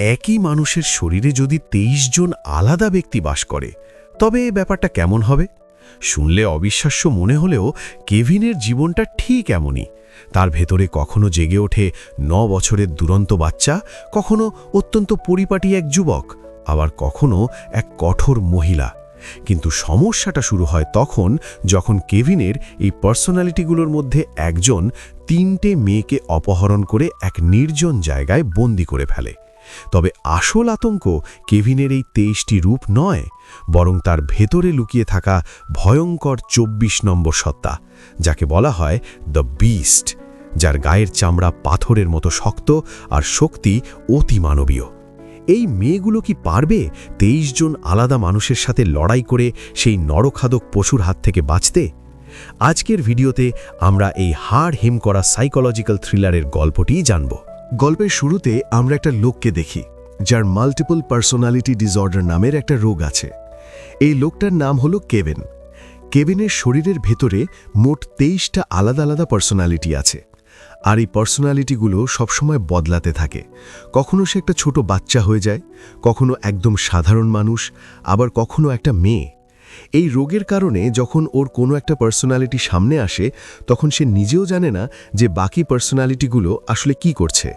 একই মানুষের শরীরে যদি তেইশ জন আলাদা ব্যক্তি বাস করে, তবে এ ব্যাপারটা কেমন হবে? শুনলে অবিশ্বাস্য মনে হলেও কেভিনের জীবনটা ঠিক এমনই। তার ভেতরে কখনো জেগে ওঠে ন বছরের দুরন্ত বাচ্চা, কখনো অত্যন্ত পরিপাটি এক যুবক, আবার কখনো এক কঠোর মহিলা। কিন্তু সমস্যাটা শুরু হয় তখন যখন কেভিনের এই পার্সোনালিটিগুলোর মধ্যে একজন তিনটে মেয়েকে অপহরণ করে এক নির্জন জায়গায় বন্দি করে ফেলে। তবে আসল আতঙ্ক কেভিনের এই তেইশটি রূপ নয়, বরং তার ভেতরে লুকিয়ে থাকা ভয়ঙ্কর ২৪ নম্বর সত্তা, যাকে বলা হয় দ্য বিস্ট, যার গায়ের চামড়া পাথরের মতো শক্ত আর শক্তি অতিমানবীয়। এই মেয়েগুলো কি পারবে তেইশ জন আলাদা মানুষের সাথে লড়াই করে সেই নরখাদক পশুর হাত থেকে বাঁচতে? আজকের ভিডিওতে আমরা এই হাড় হিম করা সাইকোলজিক্যাল থ্রিলারের গল্পটিই জানব। গল্পের শুরুতে আমরা একটা লোককে দেখি, যার মাল্টিপল পার্সোনালিটি ডিসঅর্ডার নামের একটা রোগ আছে। এই লোকটার নাম হলো কেভিন। কেভিনের শরীরের ভেতরে মোট তেইশটা আলাদা আলাদা পার্সোনালিটি আছে। আর এই পার্সোনালিটিগুলো সবসময় বদলাতে থাকে। কখনো সে একটা ছোট বাচ্চা হয়ে যায়, কখনো একদম সাধারণ মানুষ, আবার কখনো একটা মেয়ে। এই রোগের কারণে যখন ওর কোনো একটা পার্সোনালিটি সামনে আসে, তখন সে নিজেও জানে না যে বাকি পার্সোনালিটিগুলো আসলে কি করছে।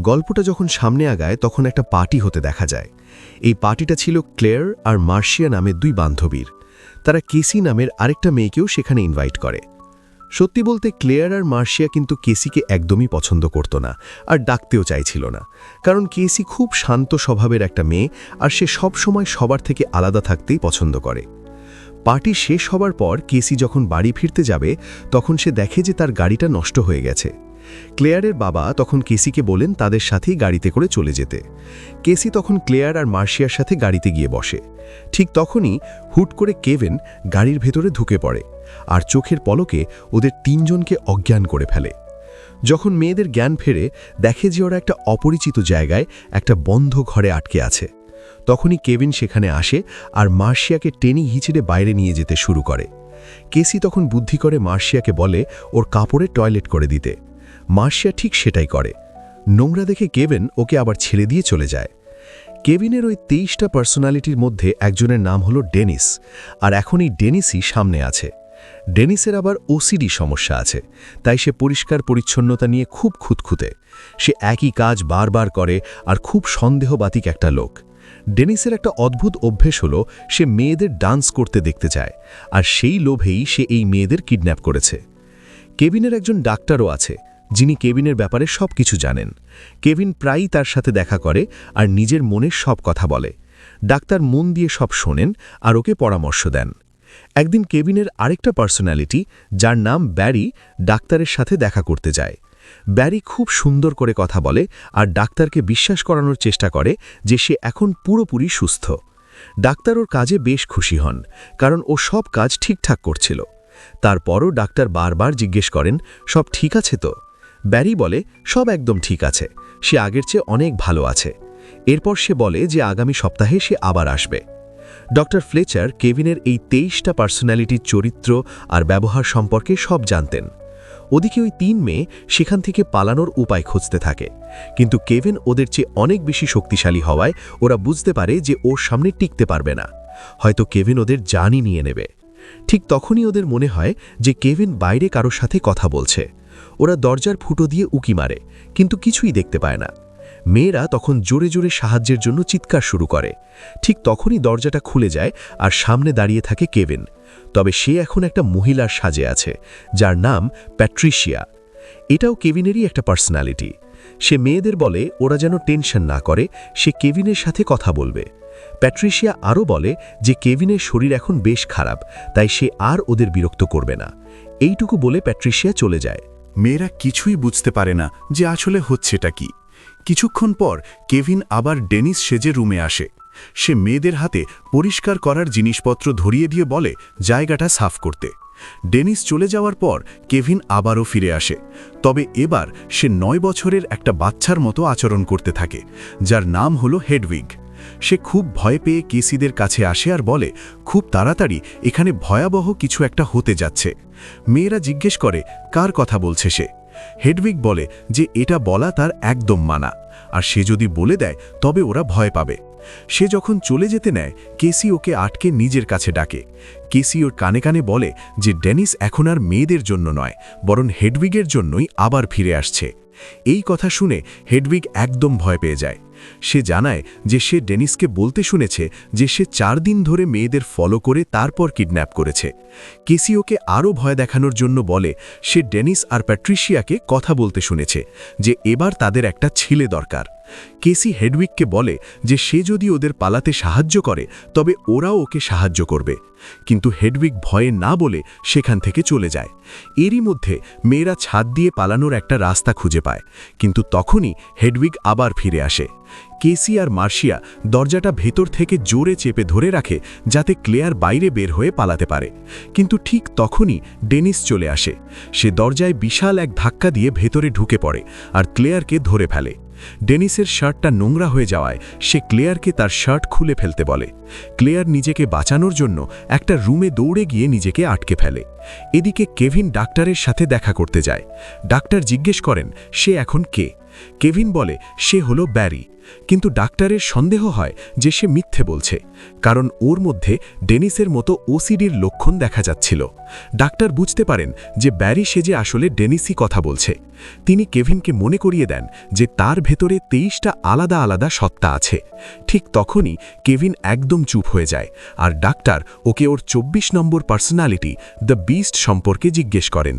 গল্পটা যখন সামনে আগায়, তখন একটা পার্টি হতে দেখা যায়। এই পার্টিটা ছিল ক্লেয়ার আর মার্শিয়া নামের দুই বান্ধবীর। তারা কেসি নামের আরেকটা মেয়েকেও সেখানে ইনভাইট করে। সত্যি বলতে ক্লেয়ার আর মার্শিয়া কিন্তু কেসিকে একদমই পছন্দ করত না, আর ডাকতেও চাইছিল না। কারণ কেসি খুব শান্ত স্বভাবের একটা মেয়ে, আর সে সব সময় সবার থেকে আলাদা থাকতেই পছন্দ করে। পার্টি শেষ হবার পর কেসি যখন বাড়ি ফিরতে যাবে, তখন সে দেখে যে তার গাড়িটা নষ্ট হয়ে গেছে। ক্লেয়ারের বাবা তখন কেসিকে বলেন তাদের সাথেই গাড়িতে করে চলে যেতে। কেসি তখন ক্লেয়ার আর মার্শিয়ার সাথে গাড়িতে গিয়ে বসে। ঠিক তখনই হুট করে কেভেন গাড়ির ভেতরে ঢুকে পড়ে। আর চোখের পলকে ওদের তিনজনকে অজ্ঞান করে ফেলে। যখন মেয়েদের জ্ঞান ফেরে, দেখে যে ওরা একটা অপরিচিত জায়গায় একটা বন্ধ ঘরে আটকে আছে। তখনই কেভিন সেখানে আসে আর মার্শিয়াকে টেনি হিচড়ে বাইরে নিয়ে যেতে শুরু করে। কেসি তখন বুদ্ধি করে মার্শিয়াকে বলে, ওর কাপড়ে টয়লেট করে দিতে। মার্শিয়া ঠিক সেটাই করে। নোংরা দেখে কেভিন ওকে আবার ছেড়ে দিয়ে চলে যায়। কেভিনের ওই তেইশটা পার্সোনালিটির মধ্যে একজনের নাম হলো ডেনিস, আর এখন এই ডেনিসই সামনে আছে। ডেনিসের আবার ওসিডি সমস্যা আছে, তাই সে পরিষ্কার পরিচ্ছন্নতা নিয়ে খুব খুঁতখুঁতে। সে একই কাজ বারবার করে আর খুব সন্দেহবাতিক একটা লোক। ডেনিসের একটা অদ্ভুত অভ্যেস হলো, সে মেয়েদের ডান্স করতে দেখতে চায়, আর সেই লোভেই সে এই মেয়েদের কিডন্যাপ করেছে। কেবিনের একজন ডাক্তারও আছে, যিনি কেবিনের ব্যাপারে সব কিছু জানেন। কেভিন প্রায়ই তার সাথে দেখা করে আর নিজের মনের সব কথা বলে। ডাক্তার মন দিয়ে সব শোনেন আর ওকে পরামর্শ দেন। একদিন কেবিনের আরেকটা পার্সোনালিটি, যার নাম ব্যারি, ডাক্তারের সাথে দেখা করতে যায়। ব্যারি খুব সুন্দর করে কথা বলে আর ডাক্তারকে বিশ্বাস করানোর চেষ্টা করে যে সে এখন পুরোপুরি সুস্থ। ডাক্তার ওর কাজে বেশ খুশি হন, কারণ ও সব কাজ ঠিকঠাক করছিল। তারপরও ডাক্তার বারবার জিজ্ঞেস করেন, সব ঠিক আছে তো? ব্যারি বলে, সব একদম ঠিক আছে, সে আগের চেয়ে অনেক ভালো আছে। এরপর সে বলে যে আগামী সপ্তাহে সে আবার আসবে। ডক্টর ফ্লেচার কেভিনের এই তেইশটা পার্সোনালিটির চরিত্র আর ব্যবহার সম্পর্কে সব জানতেন। ওদিকে ওই তিন মেয়ে সেখান থেকে পালানোর উপায় খুঁজতে থাকে। কিন্তু কেভিন ওদের চেয়ে অনেক বেশি শক্তিশালী হওয়ায় ওরা বুঝতে পারে যে ওর সামনে টিকতে পারবে না। হয়তো কেভিন ওদের জানই নিয়ে নেবে। ঠিক তখনই ওদের মনে হয় যে কেভিন বাইরে কারোর সাথে কথা বলছে। ওরা দরজার ফুটো দিয়ে উকি মারে, কিন্তু কিছুই দেখতে পায় না। মেয়েরা তখন জোরে জোরে সাহায্যের জন্য চিৎকার শুরু করে। ঠিক তখনই দরজাটা খুলে যায় আর সামনে দাঁড়িয়ে থাকে কেভিন। তবে সে এখন একটা মহিলার সাজে আছে, যার নাম প্যাট্রিশিয়া। এটাও কেভিনেরই একটা পার্সোনালিটি। সে মেয়েদের বলে, ওরা যেন টেনশন না করে, সে কেভিনের সাথে কথা বলবে। প্যাট্রিশিয়া আরও বলে যে, কেভিনের শরীর এখন বেশ খারাপ, তাই সে আর ওদের বিরক্ত করবে না। এইটুকু বলে প্যাট্রিশিয়া চলে যায়। মেয়েরা কিছুই বুঝতে পারে না যে, আসলে হচ্ছেটা কি। কিছুক্ষণ পর কেভিন আবার ডেনিস সেজে রুমে আসে। সে মেয়েদের হাতে পরিষ্কার করার জিনিসপত্র ধরিয়ে দিয়ে বলে, জায়গাটা সাফ করতে। ডেনিস চলে যাওয়ার পর কেভিন আবারও ফিরে আসে। তবে এবার সে নয় বছরের একটা বাচ্চার মতো আচরণ করতে থাকে, যার নাম হলো হেডউইগ। সে খুব ভয় পেয়ে কেসিদের কাছে আসে আর বলে, খুব তাড়াতাড়ি, এখানে ভয়াবহ কিছু একটা হতে যাচ্ছে। মেয়েরা জিজ্ঞেস করে, কার কথা বলছে সে? হেডউইগ বলে যে এটা বলা তার একদম মানা। আর সে যদি বলে দেয়, তবে ওরা ভয় পাবে। সে যখন চলে যেতে নেয়, কেসি ওকে আটকে নিজের কাছে ডাকে। কেসি ওর কানে কানে বলে যে ডেনিস এখন আর মেয়েদের জন্য নয়, বরং হেডউইগের জন্যই আবার ফিরে আসছে। এই কথা শুনে হেডউইগ একদম ভয় পেয়ে যায়। সে জানায় যে সে ডেনিসকে বলতে শুনেছে যে সে চার দিন ধরে মেয়েদের ফলো করে তারপর কিডন্যাপ করেছে। কেসিওকে আরও ভয় দেখানোর জন্য বলে, সে ডেনিস আর প্যাট্রিশিয়াকে কথা বলতে শুনেছে যে এবার তাদের একটা ছেলে দরকার। কেসি হেডউইককে বলে যে সে যদি ওদের পালাতে সাহায্য করে, তবে ওরাও ওকে সাহায্য করবে। কিন্তু হেডউইক ভয়ে না বলে সেখান থেকে চলে যায়। এরই মধ্যে মেয়েরা ছাদ দিয়ে পালানোর একটা রাস্তা খুঁজে পায়। কিন্তু তখনই হেডউইক আবার ফিরে আসে। কেসি আর মার্শিয়া দরজাটা ভেতর থেকে জোরে চেপে ধরে রাখে, যাতে ক্লেয়ার বাইরে বের হয়ে পালাতে পারে। কিন্তু ঠিক তখনই ডেনিস চলে আসে। সে দরজায় বিশাল এক ধাক্কা দিয়ে ভেতরে ঢুকে পড়ে আর ক্লেয়ারকে ধরে ফেলে। ডেনিসের শার্টটা নোংরা হয়ে যাওয়ায় সে ক্লেয়ারকে তার শার্ট খুলে ফেলতে বলে। ক্লেয়ার নিজেকে বাঁচানোর জন্য একটা রুমে দৌড়ে গিয়ে নিজেকে আটকে ফেলে। এদিকে কেভিন ডাক্তারের সাথে দেখা করতে যায়। ডাক্তার জিজ্ঞেস করেন, সে এখন কে? কেভিন বলে, সে হলো ব্যারি। কিন্তু ডাক্তারের সন্দেহ হয় যে সে মিথ্যে বলছে, কারণ ওর মধ্যে ডেনিসের মতো ওসিডির লক্ষণ দেখা যাচ্ছিল। ডাক্তার বুঝতে পারেন যে ব্যারি সে যে আসলে ডেনিসই কথা বলছে। তিনি কেভিনকে মনে করিয়ে দেন যে তার ভেতরে তেইশটা আলাদা আলাদা সত্তা আছে। ঠিক তখনই কেভিন একদম চুপ হয়ে যায় আর ডাক্তার ওকে ওর ২৪ নম্বর পার্সোনালিটি, দ্য বিস্ট সম্পর্কে জিজ্ঞেস করেন।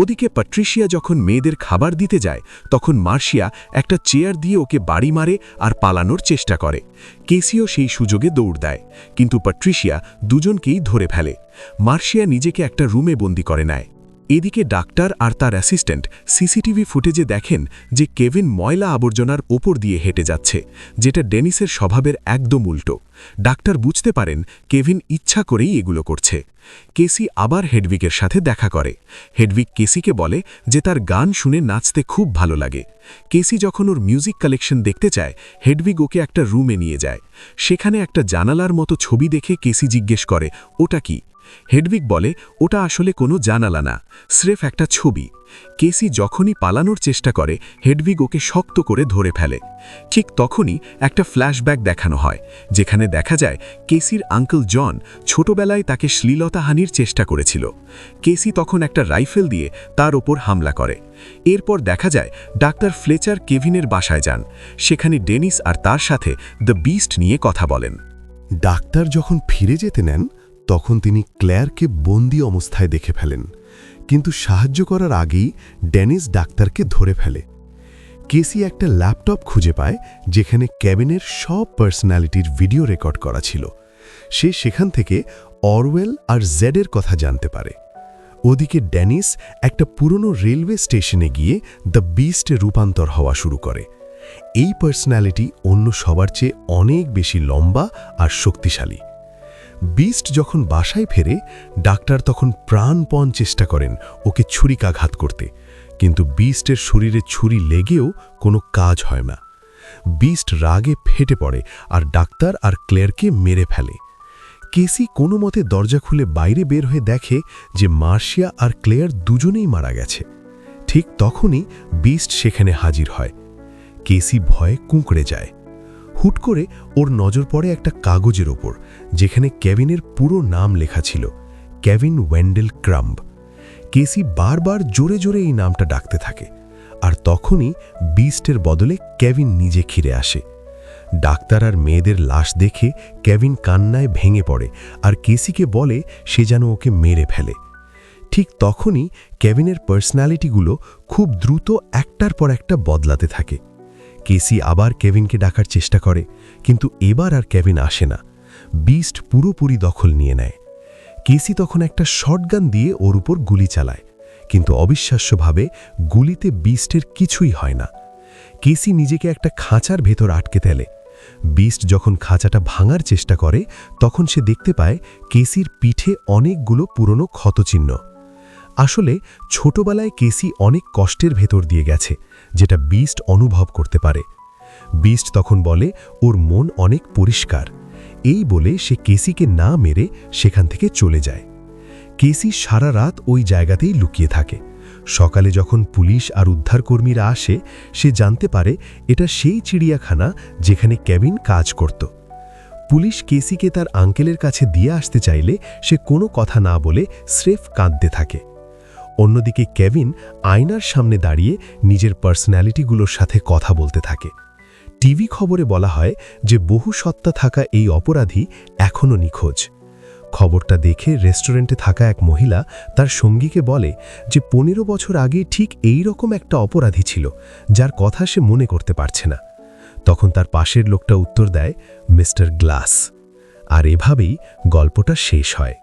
ওদিকে প্যাট্রিশিয়া যখন মেয়েদের খাবার দিতে যায়, তখন মার্শিয়া একটা চেয়ার দিয়ে ওকে বাড়ি মারে আর পালানোর চেষ্টা করে। কেসিও সেই সুযোগে দৌড় দেয়, কিন্তু প্যাট্রিশিয়া দুজনকেই ধরে ফেলে। মার্শিয়া নিজেকে একটা রুমে বন্দি করে নেয়। এদিকে ডাক্তার আর তার অ্যাসিস্ট্যান্ট সিসিটিভি ফুটেজে দেখেন যে কেভিন ময়লা আবর্জনার ওপর দিয়ে হেঁটে যাচ্ছে, যেটা ডেনিসের স্বভাবের একদম উল্টো। ডাক্তার বুঝতে পারেন কেভিন ইচ্ছা করেই এগুলো করছে। কেসি আবার হেডভিকের সাথে দেখা করে। হেডভিক কেসিকে বলে যে তার গান শুনে নাচতে খুব ভালো লাগে। কেসি যখন ওর মিউজিক কালেকশন দেখতে চায় হেডভিগ ওকে একটা রুমে নিয়ে যায়। সেখানে একটা জানালার মতো ছবি দেখে কেসি জিজ্ঞেস করে, ওটা কি? হেডভিক বলে, ওটা আসলে কোনো জানালা না, স্রেফ একটা ছবি। কেসি যখনই পালানোর চেষ্টা করে, হেডভিগ ওকে শক্ত করে ধরে ফেলে। ঠিক তখনই একটা ফ্ল্যাশব্যাক দেখানো হয়, যেখানে দেখা যায় কেসির আঙ্কেল জন ছোটবেলায় তাকে শ্লীলতাহানির চেষ্টা করেছিল। কেসি তখন একটা রাইফেল দিয়ে তার ওপর হামলা করে। এরপর দেখা যায় ডাক্তার ফ্লেচার কেভিনের বাসায় যান, সেখানে ডেনিস আর তার সাথে দ্য বিস্ট নিয়ে কথা বলেন। ডাক্তার যখন ফিরে যেতে নেন তখন তিনি ক্লেয়ারকে বন্দি অবস্থায় দেখে ফেলেন, কিন্তু সাহায্য করার আগেই ডেনিস ডাক্তারকে ধরে ফেলে। কেসি একটা ল্যাপটপ খুঁজে পায়, যেখানে ক্যাবিনের সব পার্সোনালিটির ভিডিও রেকর্ড করা ছিল। সে সেখান থেকে অরওয়েল আর জেডের কথা জানতে পারে। ওদিকে ড্যানিস একটা পুরনো রেলওয়ে স্টেশনে গিয়ে দ্য বিস্টে রূপান্তর হওয়া শুরু করে। এই পার্সোনালিটি অন্য সবার চেয়ে অনেক বেশি লম্বা আর শক্তিশালী। বিস্ট যখন বাসায় ফেরে, ডাক্তার তখন প্রাণপণ চেষ্টা করেন ওকে ছুরিকাঘাত করতে। কিন্তু বিস্টের শরীরে ছুরি লেগেও কোনো কাজ হয় না। বিস্ট রাগে ফেটে পড়ে আর ডাক্তার আর ক্লেয়ারকে মেরে ফেলে। কেসি কোনো মতে দরজা খুলে বাইরে বের হয়ে দেখে যে মার্শিয়া আর ক্লেয়ার দুজনেই মারা গেছে। ঠিক তখনই বিস্ট সেখানে হাজির হয়। কেসি ভয়ে কুঁকড়ে যায়। হুট করে ওর নজর পড়ে একটা কাগজের ওপর, যেখানে কেভিনের পুরো নাম লেখা ছিল, কেভিন ওয়েন্ডেল ক্রাম্ব। কেসি বারবার জোরে জোরে এই নামটা ডাকতে থাকে, আর তখনই বিস্টের বদলে কেভিন নিজে খিরে আসে। ডাক্তার আর মেয়েদের লাশ দেখে কেভিন কান্নায় ভেঙে পড়ে, আর কেসিকে বলে সে যেন ওকে মেরে ফেলে। ঠিক তখনই কেভিনের পার্সোনালিটিগুলো খুব দ্রুত একটার পর একটা বদলাতে থাকে। কেসি আবার কেভিনকে ডাকার চেষ্টা করে, কিন্তু এবার আর কেভিন আসে না। বিস্ট পুরোপুরি দখল নিয়ে নেয়। কেসি তখন একটা শটগান দিয়ে ওর উপর গুলি চালায়, কিন্তু অবিশ্বাস্যভাবে গুলিতে বিস্টের কিছুই হয় না। কেসি নিজেকে একটা খাঁচার ভেতর আটকে তেলে বিস্ট যখন খাঁচাটা ভাঙার চেষ্টা করে, তখন সে দেখতে পায় কেসির পিঠে অনেকগুলো পুরনো ক্ষতচিহ্ন। আসলে ছোটবেলায় কেসি অনেক কষ্টের ভেতর দিয়ে গেছে যেটা বিস্ট অনুভব করতে পারে। বিস্ট তখন বলে, ওর মন অনেক পরিষ্কার। এই বলে সে কেসিকে না মেরে সেখান থেকে চলে যায়। কেসি সারা রাত ওই জায়গাতেই লুকিয়ে থাকে। সকালে যখন পুলিশ আর উদ্ধারকর্মীরা আসে, সে জানতে পারে এটা সেই চিড়িয়াখানা যেখানে কেভিন কাজ করত। পুলিশ কেসিকে তার আঙ্কেলের কাছে দিয়ে আসতে চাইলে সে কোনো কথা না বলে স্রেফ কাঁদতে থাকে। অন্যদিকে কেভিন আয়নার সামনে দাঁড়িয়ে নিজের পার্সোনালিটিগুলোর সাথে কথা বলতে থাকে। টিভি খবরে বলা হয় যে বহু সত্তা থাকা এই অপরাধী এখনও নিখোঁজ। খবরটা দেখে রেস্টুরেন্টে থাকা এক মহিলা তার সঙ্গীকে বলে যে পনেরো বছর আগে ঠিক এই রকম একটা অপরাধী ছিল, যার কথা সে মনে করতে পারছে না। তখন তার পাশের লোকটা উত্তর দেয়, মিস্টার গ্লাস। আর এভাবেই গল্পটা শেষ হয়।